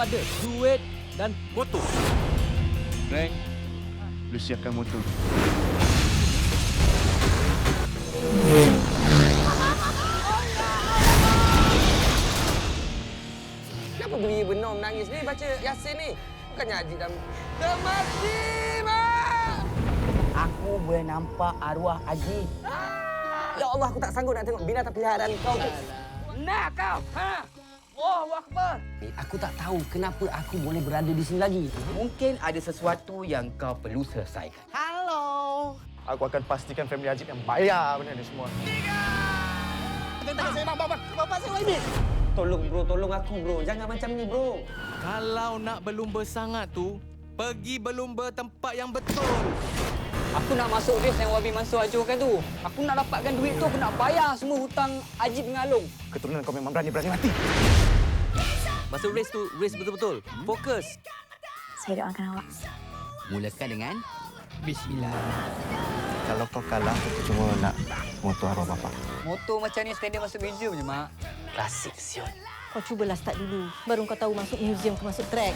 Ada duit dan motor. Rank, lu siapkan motor. Kenapa beri benom nangis ni baca Yasin ni? Bukannya Haji dah... Dah mati, Mak! Aku boleh nampak arwah Haji. Ya Allah, aku tak sanggup nak tengok binatang peliharaan kau tu. Nak kau? Ha? Allahu Akbar. Aku tak tahu kenapa aku boleh berada di sini lagi. Mungkin ada sesuatu yang kau perlu selesaikan. Halo. Aku akan pastikan family Ajib yang bayar benda ni semua. Tolong bro, tolong aku bro. Jangan macam ni bro. Kalau nak berlumba sangat tu, pergi berlumba tempat yang betul. Aku nak masuk race yang Wabi Mansur ajukan tu. Aku nak dapatkan duit tu, aku nak bayar semua hutang Ajib dengan Along. Keturunan kau memang berani-berani mati. Masuk race tu, race betul-betul. Fokus. Saya doakan awak. Mulakan dengan Bismillah. Kalau kau kalah, aku cuma nak motor arwah bapa. Motor macam ni standard masuk museum je, Mak. Klasik siot. Kau cubalah start dulu. Baru kau tahu masuk museum ke masuk track.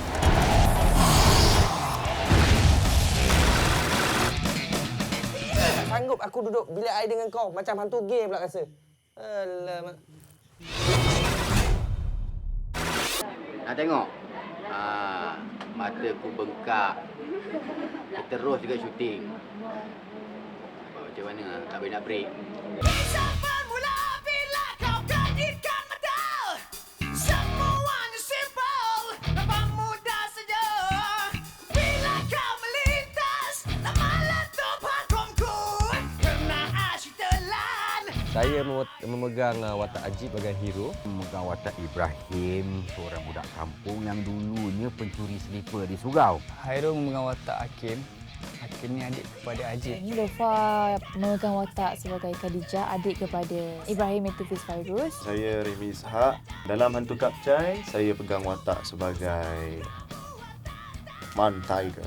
Sanggup aku duduk bilik air dengan kau. Macam hantu game pula rasa. Alamak. Nak tengok? Ah, mata ku bengkak. Terus juga syuting. Macam mana? Tak boleh nak break. Saya mem- memegang uh, watak Ajib sebagai hero. Memegang watak Ibrahim, seorang budak kampung yang dulunya pencuri selipar di surau. Hairul memegang watak Hakim. Hakim ni adik kepada Ajib. Ini Lofa memegang watak sebagai Khadijah, adik kepada Ibrahim Etufis Fairuz. Saya Remy Ishak. Dalam Hantu Kapcai, saya pegang watak sebagai Man Tiger.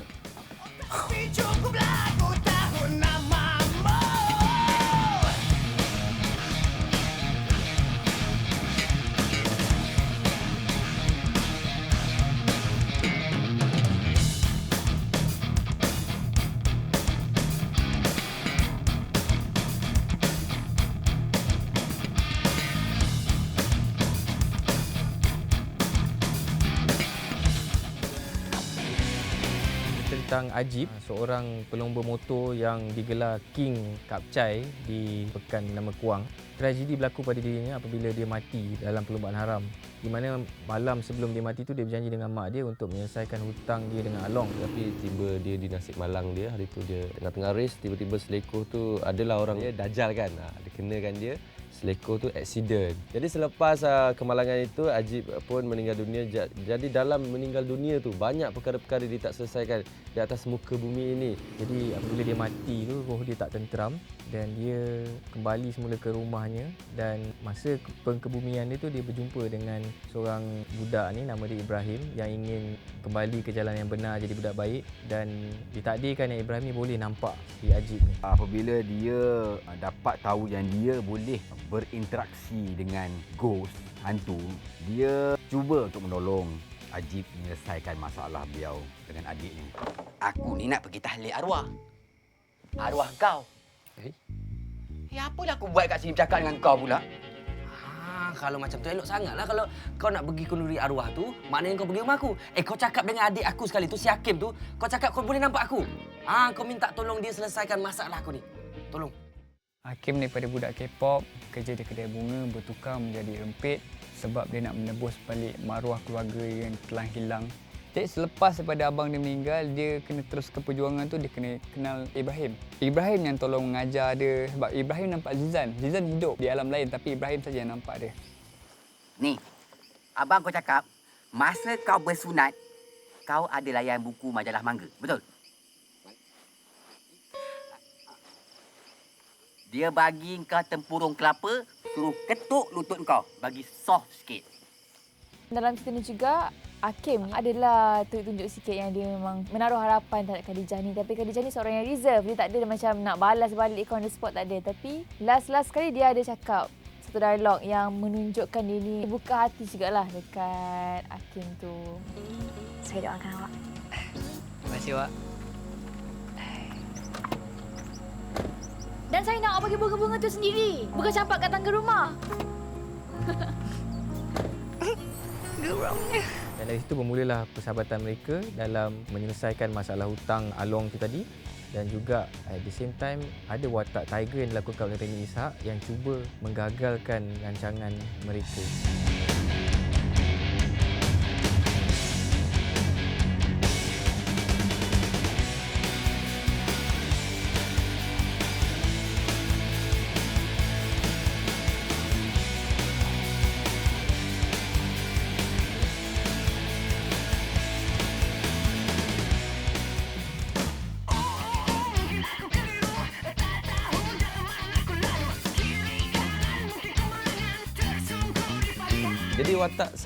Tentang Ajib, seorang pelumba motor yang digelar King Kapcai di Pekan Nama Kuang. Tragedi berlaku pada dirinya apabila dia mati dalam perlombaan haram. Di mana malam sebelum dia mati tu dia berjanji dengan mak dia untuk menyelesaikan hutang dia dengan Along. Tapi tiba dia di Nasib Malang dia hari tu dia tengah-tengah race tiba-tiba selekoh tu adalah orang dia dajal kan. Ha, dia kenakan dia selekoh tu accident. Jadi selepas uh, kemalangan itu Ajib pun meninggal dunia. Ja- Jadi dalam meninggal dunia tu banyak perkara-perkara dia tak selesaikan di atas muka bumi ini. Jadi apabila dia mati tu roh dia tak tenteram dan dia kembali semula ke rumahnya dan masa ke- pengkebumian dia tu dia berjumpa dengan seorang budak ni nama dia Ibrahim yang ingin kembali ke jalan yang benar jadi budak baik dan ditakdirkan yang Ibrahim ni boleh nampak si Ajib ni. Apabila dia ah, dapat tahu yang dia boleh berinteraksi dengan ghost, hantu, dia cuba untuk menolong Ajib menyelesaikan masalah beliau dengan adiknya. Aku ni nak pergi tahlil arwah. Arwah kau. Eh? Ya apalah aku buat kat sini bercakap dengan kau pula? Ah, kalau macam tu elok sangatlah kalau kau nak pergi kenduri arwah tu, maknanya kau pergi rumah aku. Eh, kau cakap dengan adik aku sekali tu, si Hakim tu, kau cakap kau boleh nampak aku. Ah, kau minta tolong dia selesaikan masalah aku ni. Tolong. Hakim daripada budak K-pop, kerja di kedai bunga bertukar menjadi rempit sebab dia nak menebus balik maruah keluarga yang telah hilang. Jadi selepas daripada abang dia meninggal, dia kena terus ke perjuangan tu, dia kena kenal Ibrahim. Ibrahim yang tolong mengajar dia sebab Ibrahim nampak Zizan. Zizan hidup di alam lain tapi Ibrahim saja yang nampak dia. Ni, abang kau cakap, masa kau bersunat, kau ada layan buku majalah mangga. Betul? Dia bagi kau tempurung kelapa, suruh ketuk lutut kau. Bagi soft sikit. Dalam cerita ni juga, Hakim adalah tunjuk sikit yang dia memang menaruh harapan terhadap Khadijah ni. Tapi Khadijah ni seorang yang reserve. Dia tak ada macam nak balas balik kau on the spot, tak ada. Tapi last-last sekali dia ada cakap, satu dialog yang menunjukkan dia ni buka hati jugalah dekat Hakim tu. Saya doakan awak. Terima kasih, Wak. Dan saya nak awak bagi bunga-bunga tu sendiri. Bukan campak kat tangga rumah. Geramnya. Dan dari situ bermulalah persahabatan mereka dalam menyelesaikan masalah hutang Along tu tadi dan juga at the same time ada watak Tiger yang dilakukan oleh Remy Ishak yang cuba menggagalkan rancangan mereka.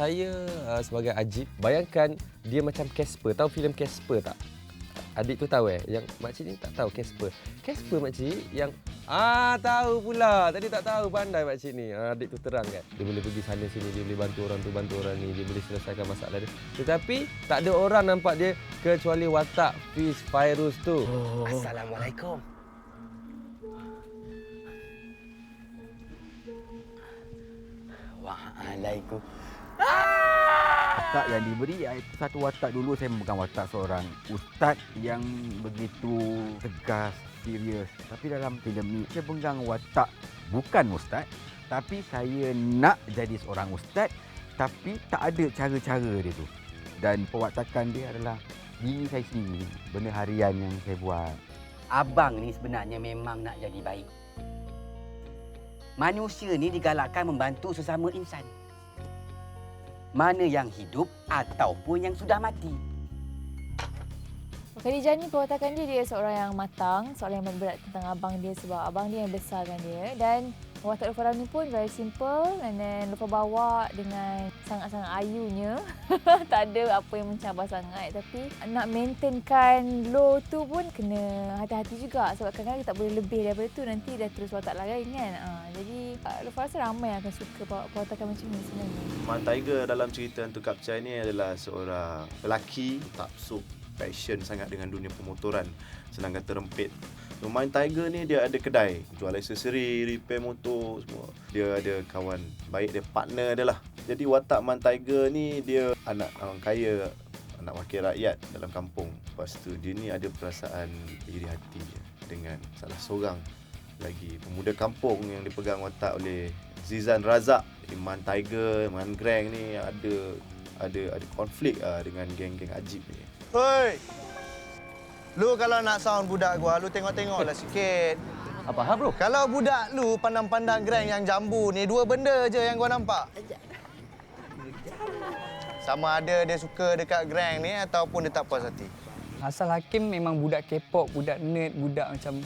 Saya uh, sebagai Ajib, bayangkan dia macam Casper. Tahu filem Casper tak? Adik tu tahu eh? Yang makcik ni tak tahu Casper. Casper makcik yang ah tahu pula. Tadi tak tahu pandai makcik ni. Ah, adik tu terang kan. Dia boleh pergi sana sini, dia boleh bantu orang tu, bantu orang ni, dia boleh selesaikan masalah dia. Tetapi tak ada orang nampak dia kecuali watak Fiz Fairuz tu. Oh. Assalamualaikum. Waalaikum. Watak yang diberi iaitu satu watak dulu saya bukan watak seorang ustaz yang begitu tegas, serius. Tapi dalam filem ni saya pegang watak bukan ustaz tapi saya nak jadi seorang ustaz tapi tak ada cara-cara dia tu. Dan pewatakan dia adalah diri saya sendiri, benda harian yang saya buat. Abang ni sebenarnya memang nak jadi baik. Manusia ni digalakkan membantu sesama insan. Mana yang hidup ataupun yang sudah mati. Khadijah ni perwatakan dia, dia seorang yang matang, seorang yang berat tentang abang dia sebab abang dia yang besarkan dia dan watak Lufa Ramli pun very simple and then Lufa bawa dengan sangat-sangat ayunya. tak ada apa yang mencabar sangat tapi nak maintainkan low tu pun kena hati-hati juga sebab kadang-kadang kita tak boleh lebih daripada tu nanti dah terus watak lain kan. Ha, jadi Lufa rasa ramai yang akan suka perwatakan macam ni sebenarnya. Man Tiger dalam cerita Hantu Kapcai ni adalah seorang lelaki tak so passion sangat dengan dunia pemotoran senang kata rempit so, Tiger ni dia ada kedai. Jual aksesori repair motor semua. Dia ada kawan baik dia partner dia lah. Jadi watak Man Tiger ni dia anak orang kaya anak wakil rakyat dalam kampung. Lepas tu dia ni ada perasaan iri hati dengan salah seorang lagi pemuda kampung yang dipegang watak oleh Zizan Razak. Man Tiger, Man Grang ni ada ada ada konflik uh, dengan geng-geng Ajib ni. Hoi. Lu kalau nak sound budak gua, lu tengok-tengoklah sikit. Apa hal bro? Kalau budak lu pandang-pandang grand yang jambu ni, dua benda je yang gua nampak. Sama ada dia suka dekat grand ni ataupun dia tak puas hati. Asal Hakim memang budak K-pop, budak nerd, budak macam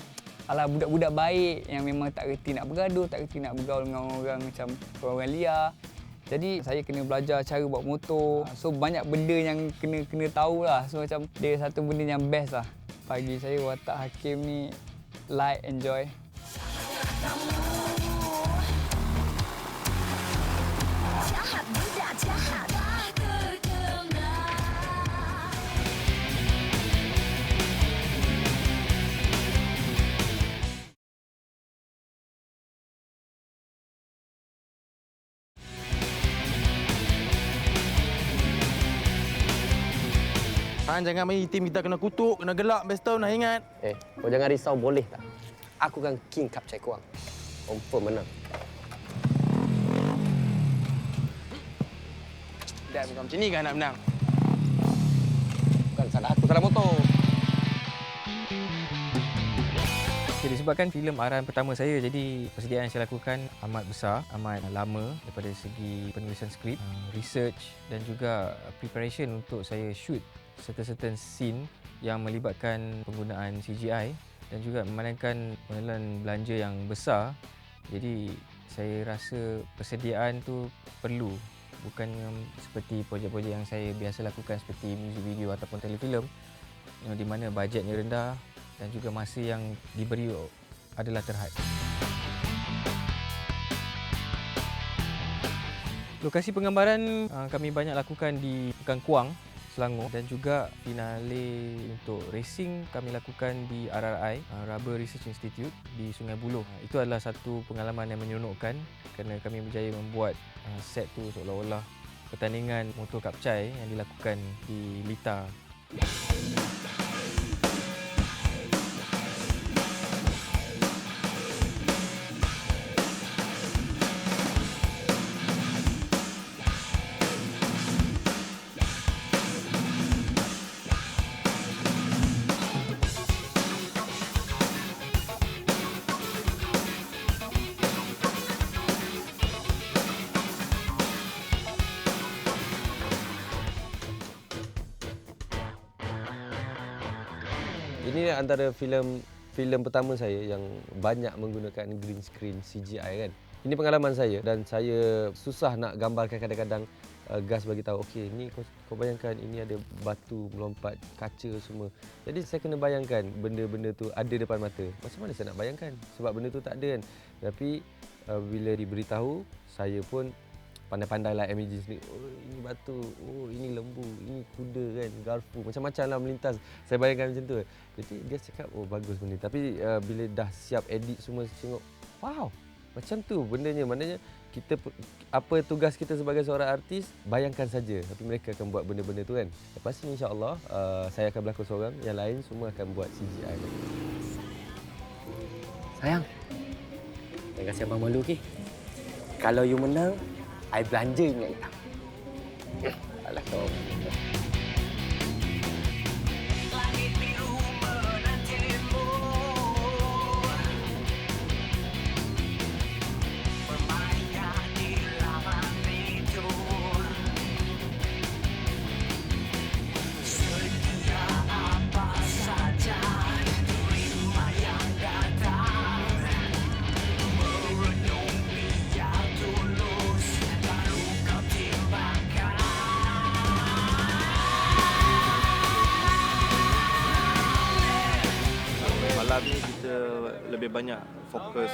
ala budak-budak baik yang memang tak reti nak bergaduh, tak reti nak bergaul dengan orang macam orang liar. Jadi saya kena belajar cara bawa motor. So banyak benda yang kena kena tahulah. So macam dia satu benda yang best lah. Bagi saya watak Hakim ni like enjoy. Han jangan main tim kita kena kutuk, kena gelak best nak ingat. Eh, kau jangan risau boleh tak? Aku kan king cup cai kuang. Confirm menang. Dan macam ni kan nak menang. Bukan salah aku, salah motor. Okay, disebabkan filem arahan pertama saya jadi persediaan yang saya lakukan amat besar, amat lama daripada segi penulisan skrip, research dan juga preparation untuk saya shoot certain-certain scene yang melibatkan penggunaan CGI dan juga memandangkan pengenalan belanja yang besar. Jadi saya rasa persediaan tu perlu bukan seperti projek-projek yang saya biasa lakukan seperti music video ataupun telefilm di mana bajetnya rendah dan juga masa yang diberi adalah terhad. Lokasi penggambaran uh, kami banyak lakukan di Pekan Kuang, Selangor dan juga finale untuk racing kami lakukan di RRI, uh, Rubber Research Institute di Sungai Buloh. Uh, itu adalah satu pengalaman yang menyeronokkan kerana kami berjaya membuat uh, set tu seolah-olah pertandingan motor kapcai yang dilakukan di Lita. Antara filem filem pertama saya yang banyak menggunakan green screen CGI kan. Ini pengalaman saya dan saya susah nak gambarkan kadang-kadang uh, gas bagi tahu okey ni kau, kau bayangkan ini ada batu melompat kaca semua. Jadi saya kena bayangkan benda-benda tu ada depan mata. Macam mana saya nak bayangkan sebab benda tu tak ada kan. Tapi uh, bila diberitahu saya pun pandai-pandai lah imagine sendiri. Oh, ini batu. Oh, ini lembu. Ini kuda kan. Garpu. Macam-macam lah melintas. Saya bayangkan macam tu. Jadi dia cakap, oh bagus benda. Tapi uh, bila dah siap edit semua, saya tengok, wow. Macam tu bendanya. Maknanya kita apa tugas kita sebagai seorang artis, bayangkan saja. Tapi mereka akan buat benda-benda tu kan. Lepas ni insyaAllah, uh, saya akan berlakon seorang. Yang lain semua akan buat CGI. Sayang, jangan kasi abang malu, okey? Kalau you menang, I belanja ingat hitam. Alah kau.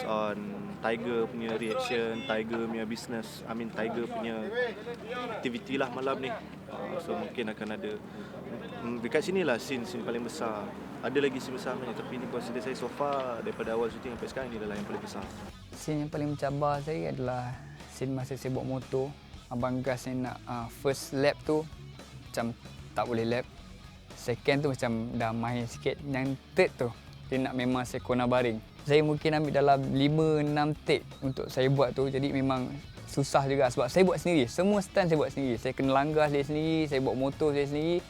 Fokus on Tiger punya reaction, Tiger punya business, I mean Tiger punya aktiviti lah malam ni. Uh, so mungkin akan ada mm, dekat sini lah scene-scene paling besar. Ada lagi scene besar sebenarnya tapi ni consider saya so far daripada awal syuting sampai sekarang ni adalah yang paling besar. Scene yang paling mencabar saya adalah scene masa saya bawa motor. Abang Gas yang nak uh, first lap tu macam tak boleh lap. Second tu macam dah main sikit. Yang third tu dia nak memang saya kona baring. Saya mungkin ambil dalam 5-6 take untuk saya buat tu. Jadi memang susah juga sebab saya buat sendiri. Semua stand saya buat sendiri. Saya kena langgar saya sendiri, saya bawa motor saya sendiri.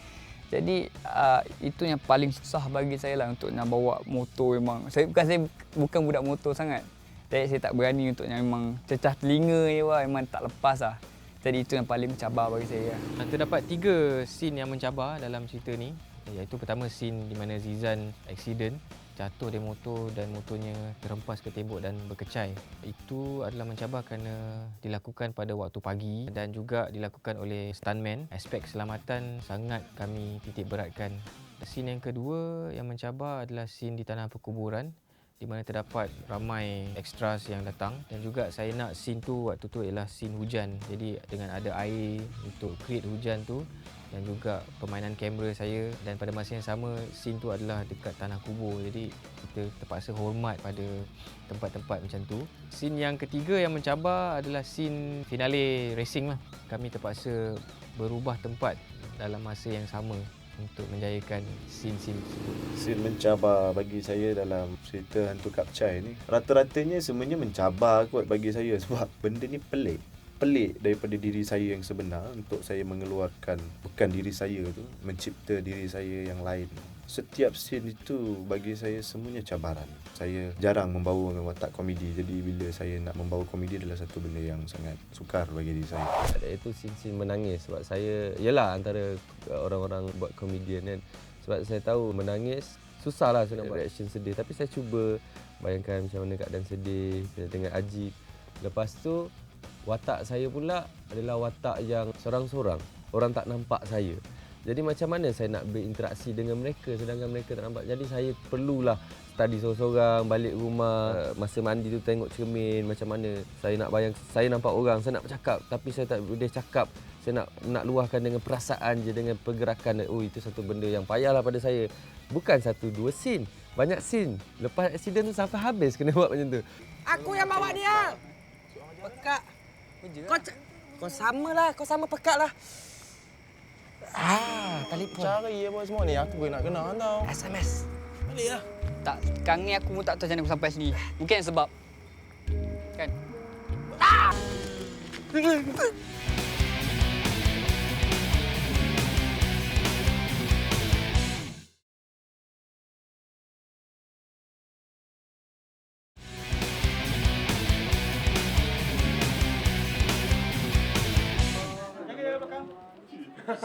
Jadi uh, itu yang paling susah bagi saya lah untuk nak bawa motor memang. Saya bukan saya bukan budak motor sangat. Jadi saya tak berani untuk yang memang cecah telinga je lah, memang tak lepas lah. Jadi itu yang paling mencabar bagi saya. lah. Terdapat tiga scene yang mencabar dalam cerita ni. Iaitu pertama scene di mana Zizan accident jatuh dari motor dan motornya terhempas ke tembok dan berkecai. Itu adalah mencabar kerana dilakukan pada waktu pagi dan juga dilakukan oleh stuntman. Aspek keselamatan sangat kami titik beratkan. Scene yang kedua yang mencabar adalah scene di tanah perkuburan di mana terdapat ramai extras yang datang dan juga saya nak scene tu waktu tu ialah scene hujan. Jadi dengan ada air untuk create hujan tu dan juga permainan kamera saya dan pada masa yang sama scene tu adalah dekat tanah kubur. Jadi kita terpaksa hormat pada tempat-tempat macam tu. Scene yang ketiga yang mencabar adalah scene finale racing lah. Kami terpaksa berubah tempat dalam masa yang sama untuk menjayakan scene-scene tersebut. Scene mencabar bagi saya dalam cerita Hantu Kapcai ni Rata-ratanya semuanya mencabar kot bagi saya Sebab benda ni pelik Pelik daripada diri saya yang sebenar Untuk saya mengeluarkan bukan diri saya tu Mencipta diri saya yang lain. Setiap scene itu bagi saya semuanya cabaran. Saya jarang membawa watak komedi. Jadi bila saya nak membawa komedi adalah satu benda yang sangat sukar bagi diri saya. Itu scene-scene menangis. Sebab saya Yelah antara orang-orang buat komedian kan. Sebab saya tahu menangis Susah lah saya nak buat reaction sedih. Tapi saya cuba bayangkan macam mana keadaan sedih. Dengan Ajib. Lepas tu watak saya pula adalah watak yang seorang-seorang Orang tak nampak saya jadi macam mana saya nak berinteraksi dengan mereka sedangkan mereka tak nampak. Jadi saya perlulah study seorang-seorang, balik rumah, masa mandi tu tengok cermin macam mana. Saya nak bayang, saya nampak orang, saya nak bercakap tapi saya tak boleh cakap. Saya nak nak luahkan dengan perasaan je, dengan pergerakan. Oh, itu satu benda yang payahlah pada saya. Bukan satu, dua scene. Banyak scene. Lepas accident tu sampai habis kena buat macam tu. Aku yang bawa dia. Pekak. Kau c- kau samalah, kau sama lah. Ah, telefon. Cari apa semua ni, aku nak kenal tau. SMS. Balik lah. Tak, sekarang ni aku pun tak tahu macam mana aku sampai sini. Mungkin sebab kan.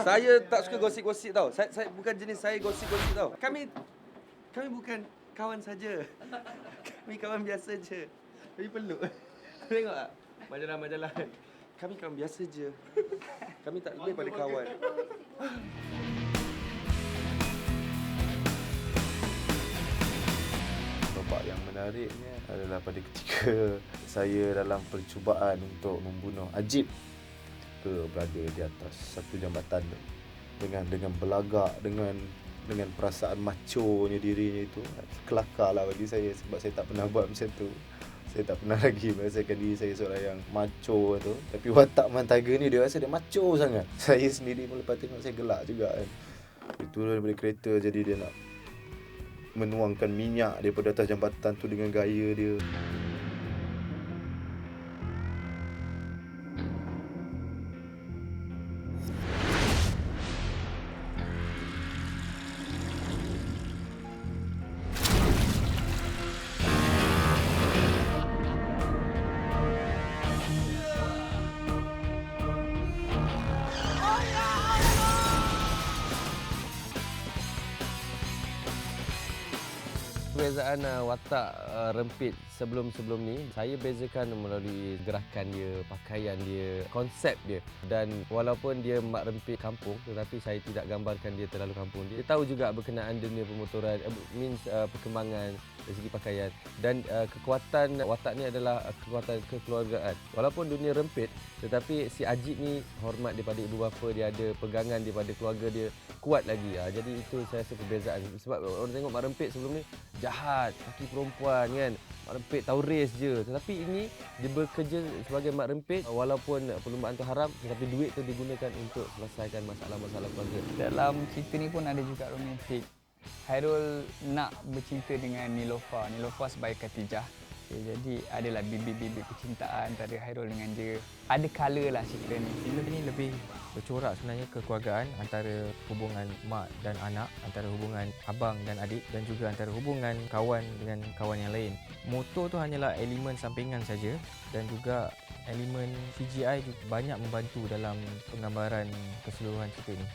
Saya tak suka gosip-gosip tau. Saya, saya bukan jenis saya gosip-gosip tau. Kami kami bukan kawan saja. Kami kawan biasa je. Tapi peluk. Tengok tak? Majalah-majalah. Kami kawan biasa je. Kami tak lebih pada kawan. Babak yang menariknya adalah pada ketika saya dalam percubaan untuk membunuh Ajib ke berada di atas satu jambatan tu dengan dengan belagak dengan dengan perasaan machonya dirinya itu. Kelakar lah bagi saya sebab saya tak pernah buat macam tu. Saya tak pernah lagi merasakan diri saya seorang yang macho tu. Tapi watak Man Tiger ni dia rasa dia macho sangat. Saya sendiri pun lepas tengok saya gelak juga kan. Dia turun daripada kereta jadi dia nak menuangkan minyak daripada atas jambatan tu dengan gaya dia Perbezaan uh, rempit sebelum-sebelum ni saya bezakan melalui gerakan dia, pakaian dia, konsep dia dan walaupun dia mak rempit kampung tetapi saya tidak gambarkan dia terlalu kampung. Dia tahu juga berkenaan dunia pemotoran uh, means uh, perkembangan dari segi pakaian dan uh, kekuatan watak ni adalah uh, kekuatan kekeluargaan. Walaupun dunia rempit tetapi si Ajib ni hormat daripada ibu bapa dia ada pegangan daripada keluarga dia kuat lagi. Uh, jadi itu saya rasa perbezaan sebab orang tengok mak rempit sebelum ni jahat, laki perempuan. Mak rempit tahu race je. Tetapi ini dia bekerja sebagai mak rempit walaupun perlumbaan tu haram tetapi duit tu digunakan untuk selesaikan masalah-masalah keluarga. Dalam cerita ni pun ada juga romantik. Hairul nak bercinta dengan Nilofa. Nilofa sebagai Khatijah. Okay, jadi adalah bibit-bibit percintaan antara Hairul dengan dia. Ada colour lah cerita ni. Filem ni lebih bercorak sebenarnya kekeluargaan antara hubungan mak dan anak, antara hubungan abang dan adik dan juga antara hubungan kawan dengan kawan yang lain. Motor tu hanyalah elemen sampingan saja dan juga elemen CGI juga banyak membantu dalam penggambaran keseluruhan cerita ni.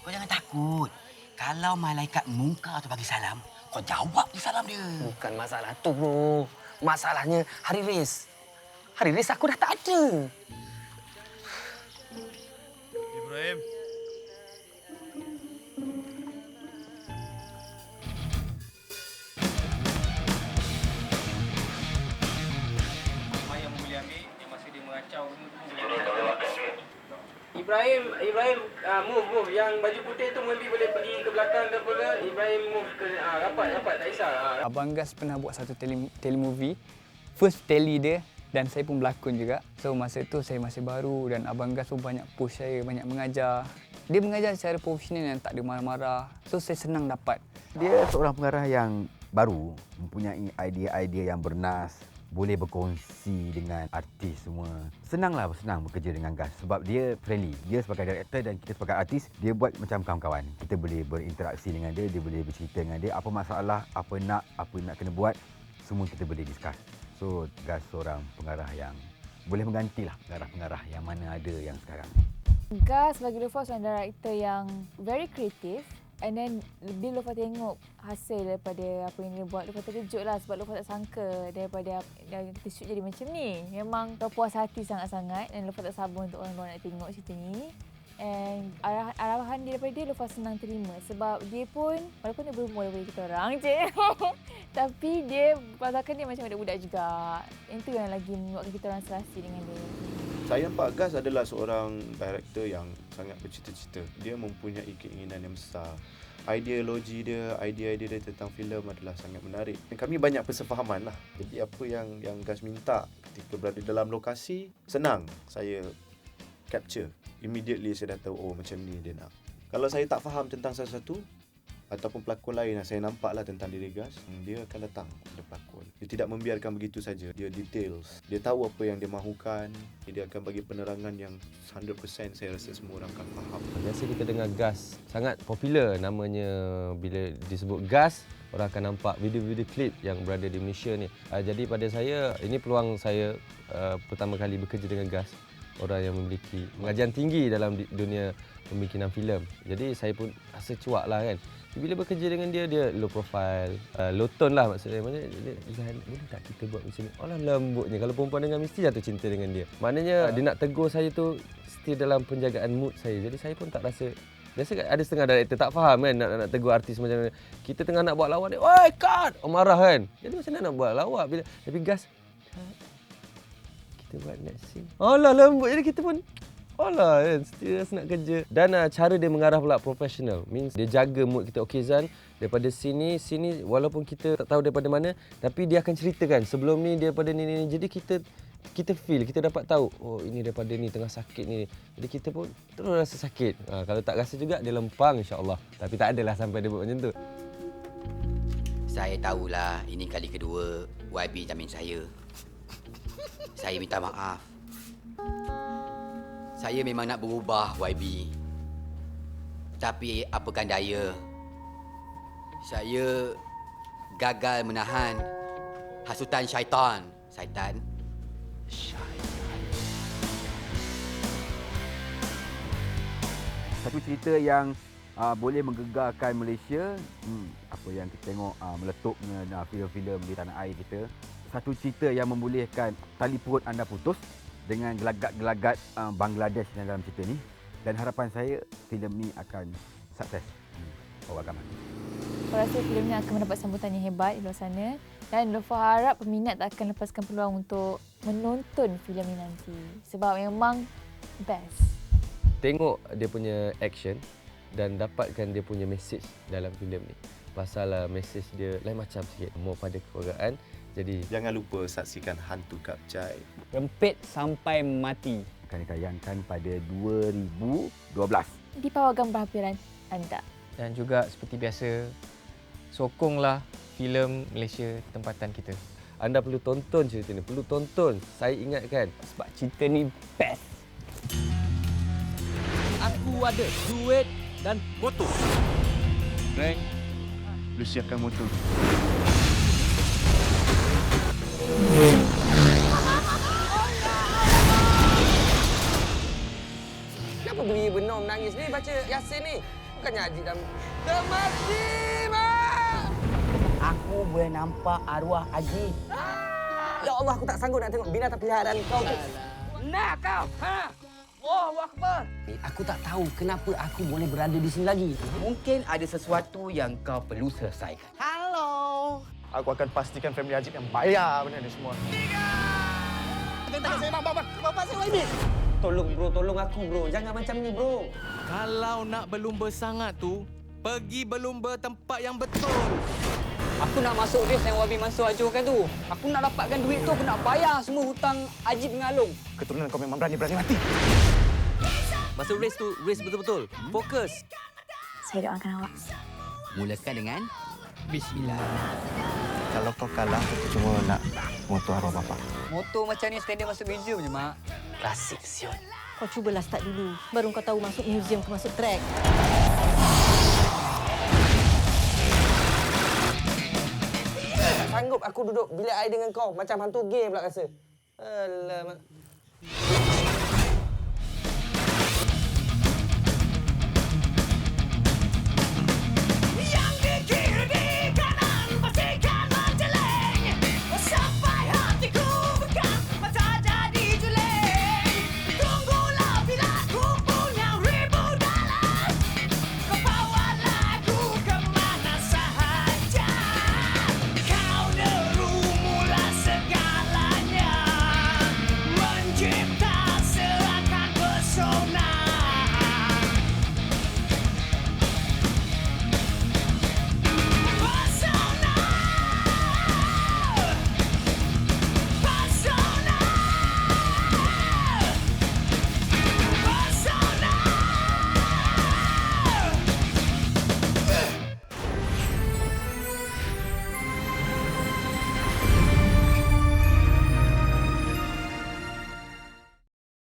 Kau jangan takut. Kalau malaikat muka tu bagi salam, kau jawab je salam dia. Bukan masalah tu, bro. Masalahnya hari race. Hari race aku dah tak ada. Ibrahim. Ibrahim, Ibrahim uh, move, move. Yang baju putih tu maybe boleh pergi ke belakang ke apa ke. Ibrahim move ke uh, rapat, rapat. Tak kisah. Uh. Abang Gas pernah buat satu tele, telemovie. First tele dia dan saya pun berlakon juga. So masa tu saya masih baru dan Abang Gas pun banyak push saya, banyak mengajar. Dia mengajar secara profesional yang tak ada marah-marah. So saya senang dapat. Dia seorang pengarah yang baru, mempunyai idea-idea yang bernas, boleh berkongsi dengan artis semua. Senanglah senang bekerja dengan Gas sebab dia friendly. Dia sebagai director dan kita sebagai artis, dia buat macam kawan-kawan. Kita boleh berinteraksi dengan dia, dia boleh bercerita dengan dia apa masalah, apa nak, apa nak kena buat, semua kita boleh discuss. So, Gas seorang pengarah yang boleh menggantilah pengarah-pengarah yang mana ada yang sekarang. Gas bagi Lufa seorang director yang very creative and then bila Lufa tengok hasil daripada apa yang dia buat, Lufa terkejut lah sebab Lufa tak sangka daripada kita shoot jadi macam ni. Memang Lufa puas hati sangat-sangat dan Lufa tak sabar untuk orang luar nak tengok cerita ni. And arah, arahan dia daripada dia Lufa senang terima sebab dia pun walaupun dia berumur daripada kita orang je tapi dia watakkan dia macam budak-budak juga. Itu yang lagi membuatkan kita orang serasi dengan dia. Saya nampak Gas adalah seorang director yang sangat bercita-cita. Dia mempunyai keinginan yang besar. Ideologi dia, idea-idea dia tentang filem adalah sangat menarik. Dan kami banyak persefahaman lah. Jadi apa yang yang Gas minta ketika berada dalam lokasi, senang saya capture. Immediately saya dah tahu, oh macam ni dia nak. Kalau saya tak faham tentang sesuatu, ataupun pelakon lain yang saya nampak lah tentang diri Gas, dia akan datang kepada pelakon. Dia tidak membiarkan begitu saja. Dia details. Dia tahu apa yang dia mahukan. Dia akan bagi penerangan yang 100% saya rasa semua orang akan faham. Biasa kita dengar gas sangat popular namanya bila disebut gas orang akan nampak video-video klip yang berada di Malaysia ni. Uh, jadi pada saya ini peluang saya uh, pertama kali bekerja dengan gas orang yang memiliki pengajian tinggi dalam dunia pembikinan filem. Jadi saya pun rasa cuak lah kan. Bila bekerja dengan dia, dia low profile, uh, low tone lah maksudnya. Maksudnya dia, Zahan, boleh tak kita buat macam ni? Allah lembutnya. Kalau perempuan dengan mesti jatuh cinta dengan dia. Maknanya dia nak tegur saya tu still dalam penjagaan mood saya. Jadi saya pun tak rasa Biasa kan ada setengah director tak faham kan nak, nak, nak tegur artis macam mana. Kita tengah nak buat lawak dia, "Oi, cut!" Oh, marah kan. Jadi macam mana nak buat lawak bila tapi gas. Kita buat next scene. Alah lembut. Jadi kita pun Alah kan, rasa nak kerja. Dan uh, cara dia mengarah pula professional. Means dia jaga mood kita. Okay Zan, daripada sini, sini walaupun kita tak tahu daripada mana, tapi dia akan ceritakan sebelum ni daripada ni, ni, ni. Jadi kita kita feel, kita dapat tahu, oh ini daripada ni, tengah sakit ni. Jadi kita pun terus rasa sakit. Ha, kalau tak rasa juga, dia lempang insyaAllah. Tapi tak adalah sampai dia buat macam tu. Saya tahulah ini kali kedua YB jamin saya. Saya minta maaf. Saya memang nak berubah YB. Tapi apakan daya. Saya gagal menahan hasutan syaitan. Syaitan. Satu cerita yang uh, boleh menggegarkan Malaysia, hmm, apa yang kita tengok uh, meletupnya uh, filem-filem di tanah air kita. Satu cerita yang membolehkan tali perut anda putus dengan gelagat-gelagat uh, Bangladesh dalam cerita ni. Dan harapan saya filem ni akan sukses. Hmm, Pawagaman. Saya rasa filem ni akan mendapat sambutan yang hebat di luar sana dan Lofa harap peminat tak akan lepaskan peluang untuk menonton filem ni nanti sebab memang best. tengok dia punya action dan dapatkan dia punya message dalam filem ni. Pasal uh, message dia lain macam sikit, more pada keluargaan. Jadi Jangan lupa saksikan Hantu Kapcai. Rempit sampai mati. Akan ditayangkan pada 2012. Di pawagam berhampiran anda. Dan juga seperti biasa, sokonglah filem Malaysia tempatan kita. anda perlu tonton cerita ni, perlu tonton. Saya ingatkan Sebab cerita ni best. Aku ada duit dan motor. Frank, lu siapkan motor. Kenapa beri benar menangis ni baca Yasin ni? Bukannya Haji mati, Mak! Aku boleh nampak arwah Haji. Ya Allah, aku tak sanggup nak tengok binatang peliharaan kau tu. Nah kau! Ha! Oh, Akbar! Aku tak tahu kenapa aku boleh berada di sini lagi. Mungkin ada sesuatu yang kau perlu selesaikan. Halo. Aku akan pastikan family Ajib yang bayar benda ni semua. Tengok saya bapak bapak bapak saya ini. Tolong bro, tolong aku bro. Jangan macam ni bro. Kalau nak berlumba sangat tu, pergi berlumba tempat yang betul. Aku nak masuk race yang Wabi Mansur ajukan tu. Aku nak dapatkan duit tu, aku nak bayar semua hutang Ajib dengan Along. Keturunan kau memang berani-berani mati. Masuk race tu, race betul-betul. Fokus. Saya doakan awak. Mulakan dengan Bismillah. Kalau kau kalah, aku cuma nak motor arwah bapak. Motor macam ni standard masuk museum je, Mak. Klasik siot. Kau cubalah start dulu. Baru kau tahu masuk museum ke masuk track. Sanggup aku duduk bilik air dengan kau. Macam hantu game pula rasa. Alamak.